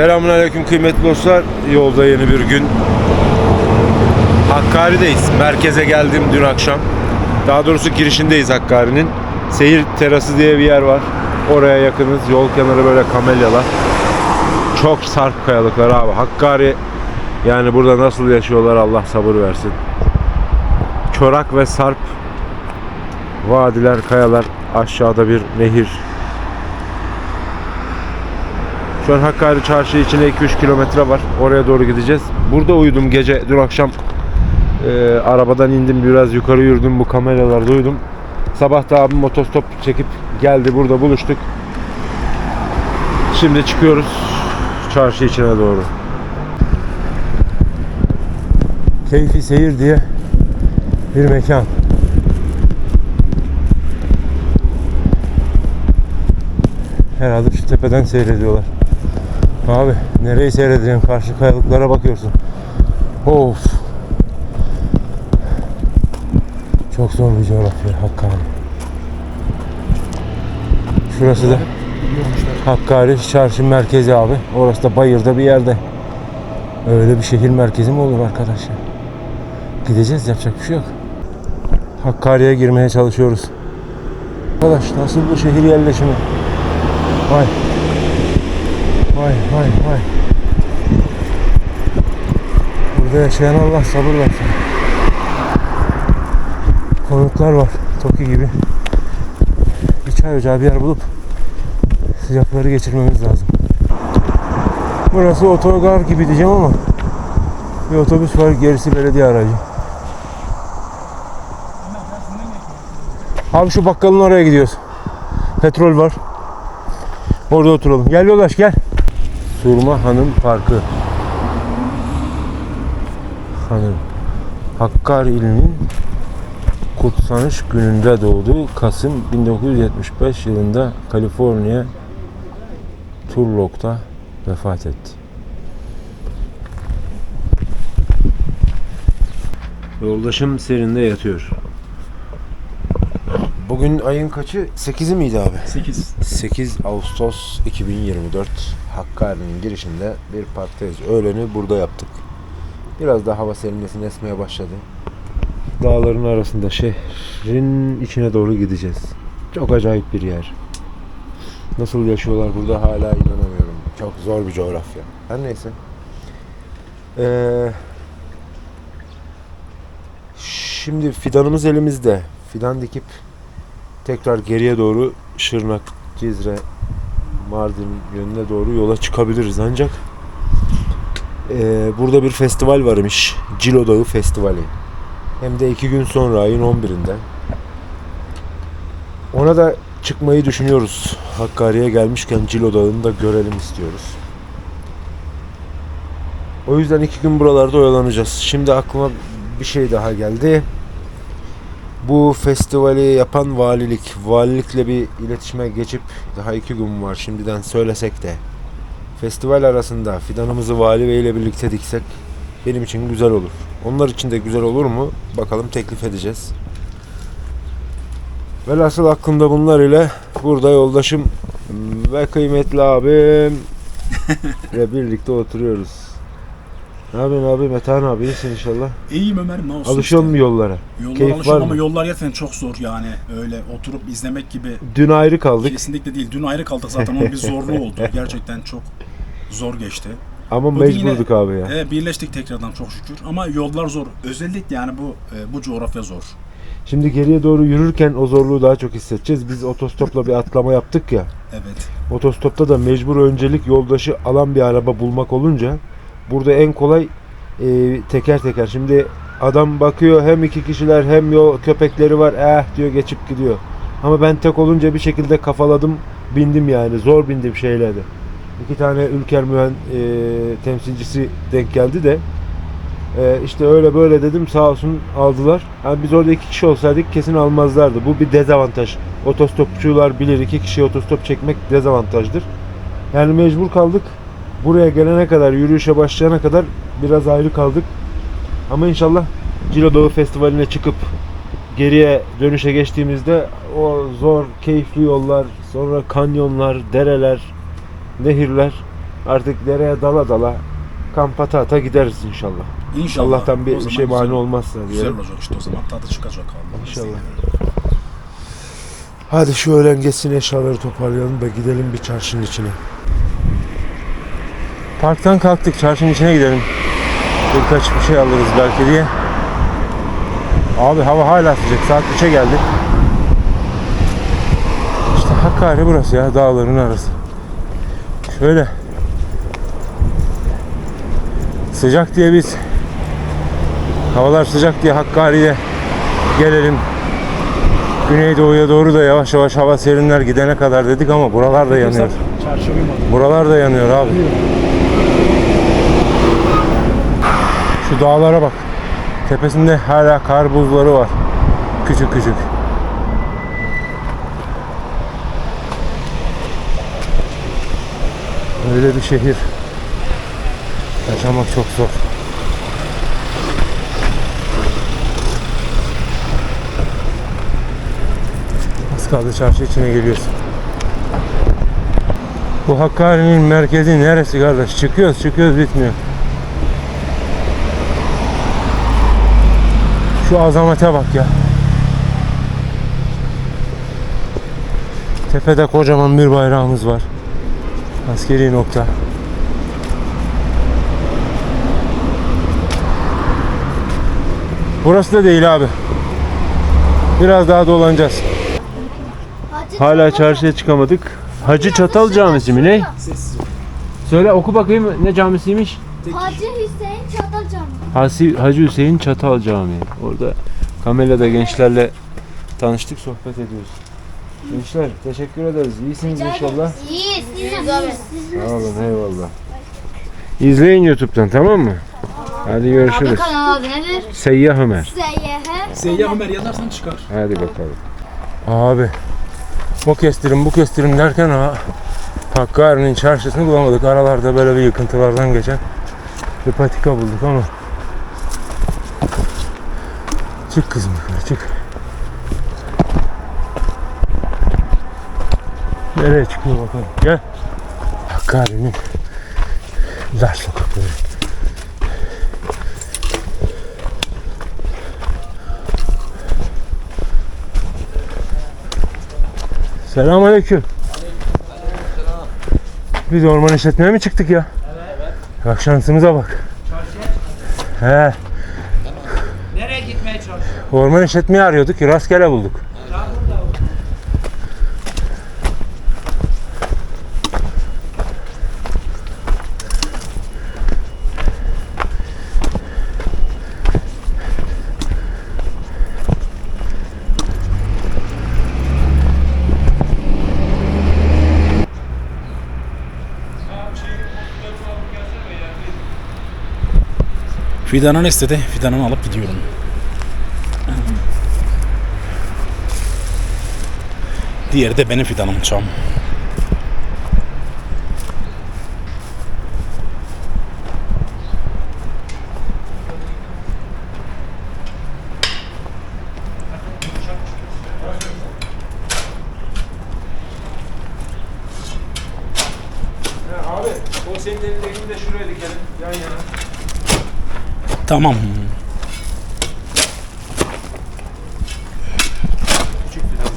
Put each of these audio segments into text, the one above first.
Selamünaleyküm kıymetli dostlar. Yolda yeni bir gün. Hakkari'deyiz. Merkeze geldim dün akşam. Daha doğrusu girişindeyiz Hakkari'nin. Seyir terası diye bir yer var. Oraya yakınız. Yol kenarı böyle kamelyalar. Çok sarp kayalıklar abi. Hakkari yani burada nasıl yaşıyorlar Allah sabır versin. Çorak ve sarp vadiler, kayalar, aşağıda bir nehir. Şu an Hakkari çarşı içine 2-3 kilometre var. Oraya doğru gideceğiz. Burada uyudum gece. Dün akşam e, arabadan indim biraz yukarı yürüdüm. Bu kameralarda uyudum. Sabah da abim motostop çekip geldi. Burada buluştuk. Şimdi çıkıyoruz çarşı içine doğru. Keyfi seyir diye bir mekan. Herhalde şu tepeden seyrediyorlar. Abi nereyi seyredeceksin? Karşı kayalıklara bakıyorsun. Of. Çok zor bir coğrafya Hakkari. Şurası da Hakkari çarşı merkezi abi. Orası da bayırda bir yerde. Öyle bir şehir merkezi mi olur arkadaş ya? Gideceğiz yapacak bir şey yok. Hakkari'ye girmeye çalışıyoruz. Arkadaş nasıl bu şehir yerleşimi? Vay. Vay vay vay. Burada yaşayan Allah sabır versin. Konutlar var. Toki gibi. Bir çay ocağı bir yer bulup sıcakları geçirmemiz lazım. Burası otogar gibi diyeceğim ama bir otobüs var gerisi belediye aracı. Abi şu bakkalın oraya gidiyoruz. Petrol var. Orada oturalım. Gel yolaş gel. Surma Hanım Parkı. Hanım. Hakkari ilinin kutsanış gününde doğdu. Kasım 1975 yılında Kaliforniya Turlock'ta vefat etti. Yoldaşım serinde yatıyor. Bugün ayın kaçı? 8'i miydi abi? 8. 8 Ağustos 2024 Hakkari'nin girişinde bir parktayız. Öğleni burada yaptık. Biraz da hava serinlesin esmeye başladı. Dağların arasında şehrin içine doğru gideceğiz. Çok acayip bir yer. Nasıl yaşıyorlar burada hala inanamıyorum. Çok zor bir coğrafya. Her neyse. Ee, şimdi fidanımız elimizde. Fidan dikip tekrar geriye doğru Şırnak, Cizre, Mardin yönüne doğru yola çıkabiliriz ancak eee, burada bir festival varmış. Cilo Dağı Festivali. Hem de iki gün sonra ayın 11'inde. Ona da çıkmayı düşünüyoruz. Hakkari'ye gelmişken Cilo Dağı'nı da görelim istiyoruz. O yüzden iki gün buralarda oyalanacağız. Şimdi aklıma bir şey daha geldi. Bu festivali yapan valilik, valilikle bir iletişime geçip daha iki gün var şimdiden söylesek de festival arasında fidanımızı vali bey ile birlikte diksek benim için güzel olur. Onlar için de güzel olur mu? Bakalım teklif edeceğiz. Velhasıl aklımda bunlar ile burada yoldaşım ve kıymetli abim ile birlikte oturuyoruz. Ne yapıyorsun abi? Metehan abi iyisin inşallah. İyiyim Ömer ne olsun Alışıyor işte. mu yollara? Yollar Keyif alışıyorum ama yollar gerçekten çok zor yani. Öyle oturup izlemek gibi Dün ayrı kaldık kesinlikle değil. Dün ayrı kaldık zaten ama bir zorlu oldu. Gerçekten çok zor geçti. ama Bugün yine- mecburduk abi ya. E, birleştik tekrardan çok şükür. Ama yollar zor. Özellikle yani bu e, bu coğrafya zor. Şimdi geriye doğru yürürken o zorluğu daha çok hissedeceğiz. Biz otostopla bir atlama yaptık ya. Evet. Otostopta da mecbur öncelik yoldaşı alan bir araba bulmak olunca burada en kolay e, teker teker. Şimdi adam bakıyor hem iki kişiler hem yol köpekleri var. Eh diyor geçip gidiyor. Ama ben tek olunca bir şekilde kafaladım bindim yani. Zor bindim şeyle de. İki tane Ülker Mühen e, temsilcisi denk geldi de e, işte öyle böyle dedim sağ olsun aldılar. Yani biz orada iki kişi olsaydık kesin almazlardı. Bu bir dezavantaj. Otostopçular bilir iki kişi otostop çekmek dezavantajdır. Yani mecbur kaldık. Buraya gelene kadar, yürüyüşe başlayana kadar biraz ayrı kaldık. Ama inşallah Cilo Dağı Festivali'ne çıkıp geriye dönüşe geçtiğimizde o zor, keyifli yollar, sonra kanyonlar, dereler, nehirler Artık dereye dala dala kamp ata ata gideriz inşallah. İnşallah. Allah'tan bir, bir şey güzel- olmazsa Güzel diyelim. olacak işte o zaman tadı çıkacak Allah. İnşallah. Hadi şu öğlen geçsin eşyaları toparlayalım da gidelim bir çarşının içine. Parktan kalktık çarşının içine gidelim. Birkaç bir şey alırız belki diye. Abi hava hala sıcak. Saat 3'e geldik. İşte Hakkari burası ya dağların arası. Şöyle. Sıcak diye biz havalar sıcak diye Hakkari'ye gelelim. Güneydoğu'ya doğru da yavaş yavaş hava serinler gidene kadar dedik ama buralar da yanıyor. Çarşı uyumadı. Buralar da yanıyor abi. Şu dağlara bak. Tepesinde hala kar buzları var. Küçük küçük. Öyle bir şehir. Yaşamak çok zor. Az kaldı çarşı içine geliyoruz. Bu Hakkari'nin merkezi neresi kardeş? Çıkıyoruz çıkıyoruz bitmiyor. Şu azamete bak ya. Tepede kocaman bir bayrağımız var. Askeri nokta. Burası da değil abi. Biraz daha dolanacağız. Hala çarşıya çıkamadık. Hacı Çatal Camisi mi ne? Söyle oku bakayım ne camisiymiş? Hacı Hüseyin Çatal Camii. Hasi, Hacı Hüseyin Çatal Camii. Orada kamelada gençlerle tanıştık, sohbet ediyoruz. Gençler teşekkür ederiz. İyisiniz inşallah. İyi, siz abi. Sağ olun, eyvallah. İzleyin YouTube'dan tamam mı? Hadi görüşürüz. kanal adı nedir? Seyyah Ömer. Seyyah. Seyyah Ömer yazarsan çıkar. Hadi bakalım. Abi o kestirim bu kestirim derken ha Hakkari'nin çarşısını bulamadık. Aralarda böyle bir yıkıntılardan geçen bir patika bulduk ama Çık kızım yukarı çık. Nereye çıkıyor bakalım. Gel. Hakkari'nin dar sokakları. Selamünaleyküm. Biz orman işletmeye mi çıktık ya? Bak şansımıza bak. He. Nereye gitmeye çalışıyorsun? Orman işletmeyi arıyorduk. Rastgele bulduk. Fidanını istedi. Fidanını alıp gidiyorum. Diğeri de benim fidanım çam. Abi o senin elindekini de şuraya dikelim. Yan yana. Tamam. Küçük bir tane.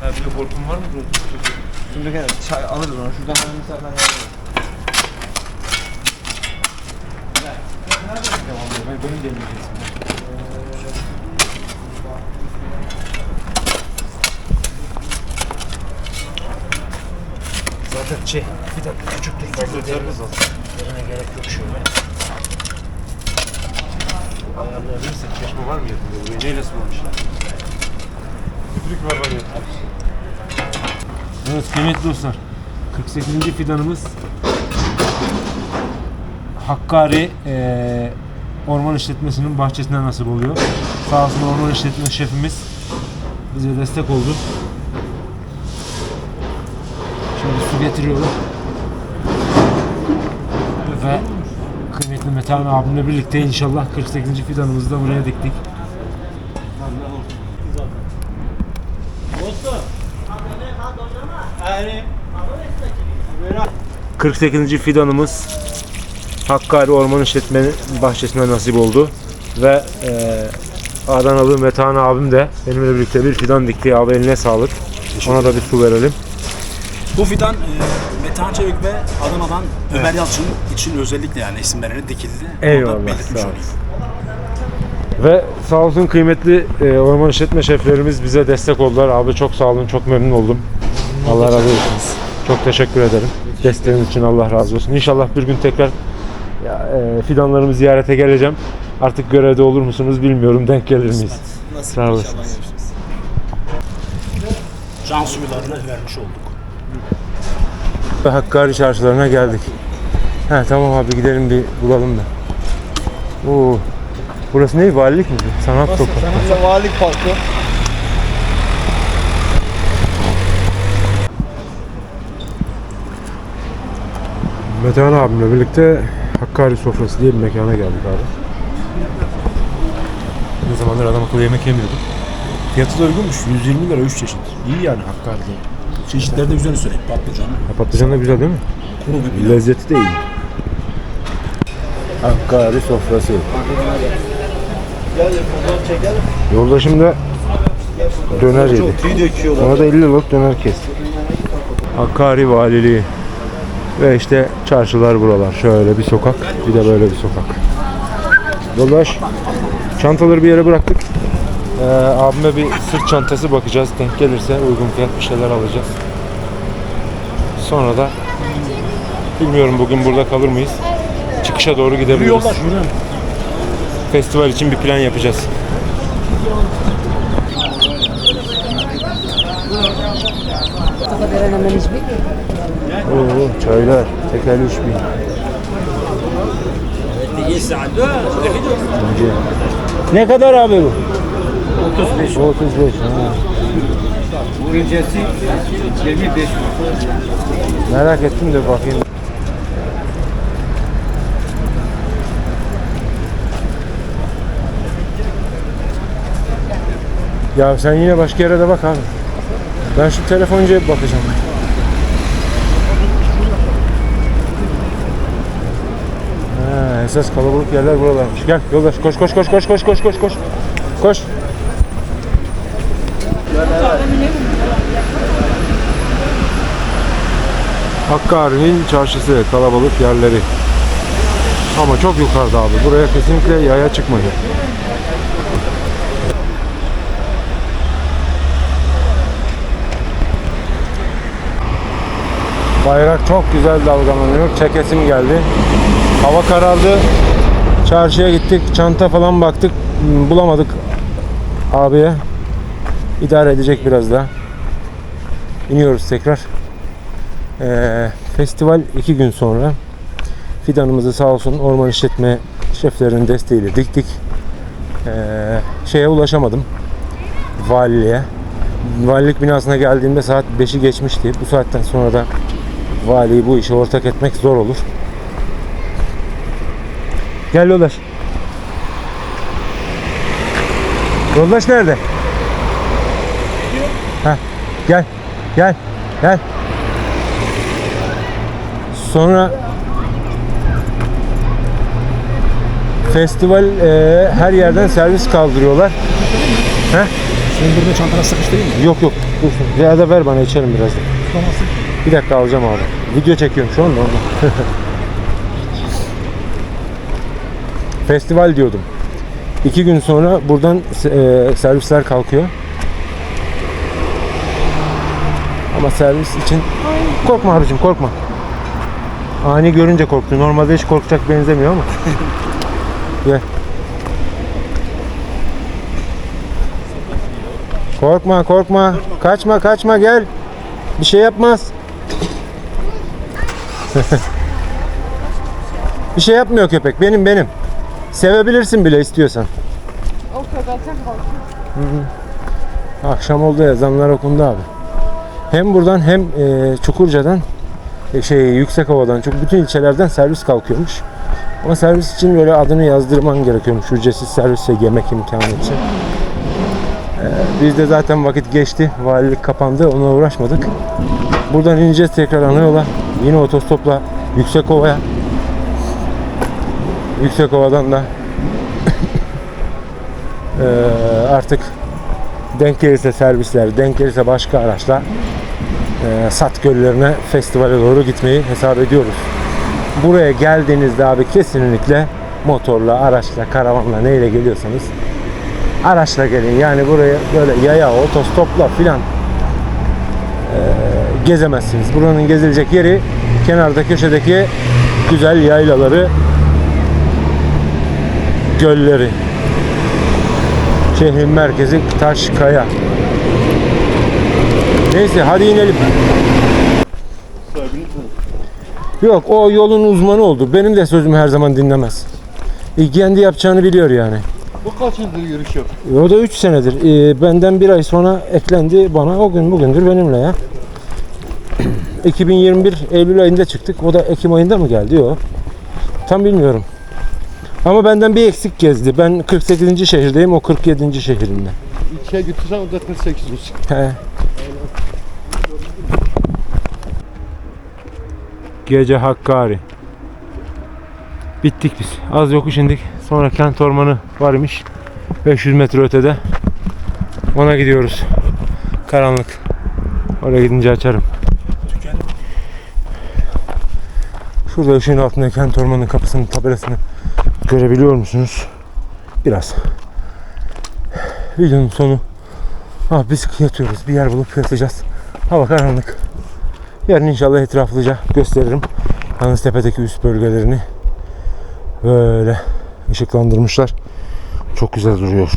Ha bir de hortum var mı burada? Şimdi gene çay alırız onu. Şuradan hemen misafirden yardım Benim de elimdeyim. Zaten şey, bir dakika küçüktür fazla. Yerine gerek yok şöyle. Ayarlayabilirsin. Çeşme var mı yakında buraya? Neyle sulamışlar? Üfürük var var yakında. Evet kıymetli dostlar. 48. fidanımız Hakkari eee orman işletmesinin bahçesine nasip oluyor. Sağ olsun orman işletme şefimiz bize destek oldu. Şimdi su getiriyorlar. Ve kıymetli Metehan abimle birlikte inşallah 48. fidanımızı da buraya diktik. 48. fidanımız Hakkari Orman İşletme Bahçesi'ne nasip oldu. Ve e, Adanalı Metehan abim de benimle birlikte bir fidan dikti. Abi eline sağlık. Ona da bir su verelim. Bu fidan e, Metehan Çevik ve Adana'dan Ömer Yalçın için özellikle yani isim vererek dikildi. Eyvallah, belirtmiş sağ olayım. Ve sağ olsun kıymetli e, orman işletme şeflerimiz bize destek oldular. Abi çok sağ olun, çok memnun oldum. Allah razı olsun. Çok teşekkür ederim. Desteğiniz için Allah razı olsun. İnşallah bir gün tekrar ya, e, fidanlarımı ziyarete geleceğim. Artık görevde olur musunuz bilmiyorum. Denk gelir miyiz? Nasıl Sağ olasın. Can suyularını vermiş olduk. Ve Hakkari çarşılarına geldik. He tamam abi gidelim bir bulalım da. Oo. Burası ne? Valilik mi? Sanat sokağı. Sanatla Valilik Parkı. Metehan abimle birlikte Hakkari sofrası diye bir mekana geldik abi. Ne zamandır adam akıllı yemek yemiyorduk. Fiyatı da uygunmuş. 120 lira 3 çeşit. İyi yani Hakkari'de. Çeşitleri de güzel söyleyeyim. Patlıcan, Ha, patlıcan da güzel değil mi? kuru pilav. Lezzeti de iyi. Hakkari sofrası. Yoldaşım da döner yedi. Çok iyi döküyorlar. Ona da 50 liralık döner kes. Hakkari Valiliği. Ve işte çarşılar buralar. Şöyle bir sokak, bir de böyle bir sokak. Yoldaş, çantaları bir yere bıraktık. Ee, abime bir sırt çantası bakacağız. Denk gelirse uygun fiyat bir şeyler alacağız. Sonra da bilmiyorum bugün burada kalır mıyız? Çıkışa doğru gidebiliriz. Festival için bir plan yapacağız. Oo, çaylar. Tekel 3000. İnce. Ne kadar abi bu? 35. 35. Ha. Bu incesi 25 Merak ettim de bakayım. Ya sen yine başka yere de bak abi. Ben şu telefoncuya bir bakacağım. Ha, esas kalabalık yerler buralarmış. Gel yoldaş koş koş koş koş koş koş koş koş. Koş. Hakkari'nin çarşısı, kalabalık yerleri. Ama çok yukarıda abi. Buraya kesinlikle yaya çıkmayın. Bayrak çok güzel dalgalanıyor. Çekesim geldi. Hava karardı. Çarşıya gittik. Çanta falan baktık. Hmm, Bulamadık abiye. İdare edecek biraz daha. İniyoruz tekrar. Ee, festival iki gün sonra fidanımızı sağ olsun orman işletme şeflerinin desteğiyle diktik. Ee, şeye ulaşamadım. Valiliğe. Valilik binasına geldiğimde saat 5'i geçmişti. Bu saatten sonra da valiyi bu işe ortak etmek zor olur. Gel yoldaş. Yoldaş nerede? Heh, gel. Gel. Gel. Sonra festival e, her yerden servis kaldırıyorlar. Heh? Senin burada çantana sıkıştırayım mı? Yok yok. Dursun. Ya da ver bana içerim birazdan. Bir dakika alacağım abi. Video çekiyorum şu anda. Festival diyordum. İki gün sonra buradan e, servisler kalkıyor. Ama servis için korkma abicim korkma. Ani görünce korktu. Normalde hiç korkacak benzemiyor ama. Gel. Korkma korkma. Kaçma kaçma gel. Bir şey yapmaz. bir şey yapmıyor köpek. Benim benim. Sevebilirsin bile istiyorsan. Hı hı. Akşam oldu ezanlar okundu abi. Hem buradan hem e, Çukurca'dan şey yüksek havadan çok bütün ilçelerden servis kalkıyormuş. Ama servis için böyle adını yazdırman gerekiyormuş. Ücretsiz servis ve yemek imkanı için. Bizde zaten vakit geçti. Valilik kapandı. Ona uğraşmadık. Buradan ineceğiz tekrar ana yola. Yine otostopla Yüksekova'ya. Yüksekova'dan da eee, artık denk gelirse servisler, denk gelirse başka araçla eee, Sat Göllerine festivale doğru gitmeyi hesap ediyoruz. Buraya geldiğinizde abi kesinlikle motorla, araçla, karavanla neyle geliyorsanız araçla gelin. Yani buraya böyle yaya, otostopla filan eee, gezemezsiniz. Buranın gezilecek yeri kenarda köşedeki güzel yaylaları, gölleri. Şehrin merkezi Taşkaya. Neyse hadi inelim. Yok o yolun uzmanı oldu. Benim de sözümü her zaman dinlemez. E, kendi yapacağını biliyor yani. Bu kaçıncı yürüyüş yok? E, O da 3 senedir. E, benden bir ay sonra eklendi bana. O gün bugündür benimle ya. 2021 Eylül ayında çıktık. O da Ekim ayında mı geldi? Yok. Tam bilmiyorum. Ama benden bir eksik gezdi. Ben 48. şehirdeyim. O 47. şehrinde. İkiye götürsen o da 48 olsun. He. Gece Hakkari. Bittik biz. Az yokuş indik. Sonra kent ormanı varmış. 500 metre ötede. Ona gidiyoruz. Karanlık. Oraya gidince açarım. Şurada ışığın altında kent ormanının kapısının tabelasını görebiliyor musunuz? Biraz. Videonun sonu Ha biz yatıyoruz. Bir yer bulup yatacağız. Hava karanlık. Yarın inşallah etraflıca gösteririm. Yalnız tepedeki üst bölgelerini böyle ışıklandırmışlar. Çok güzel duruyor.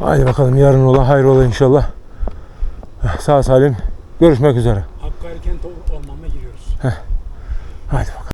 Haydi bakalım yarın ola hayrola inşallah. Sağ salim görüşmek üzere. Hakkari kent ormanına giriyoruz. Haydi bakalım.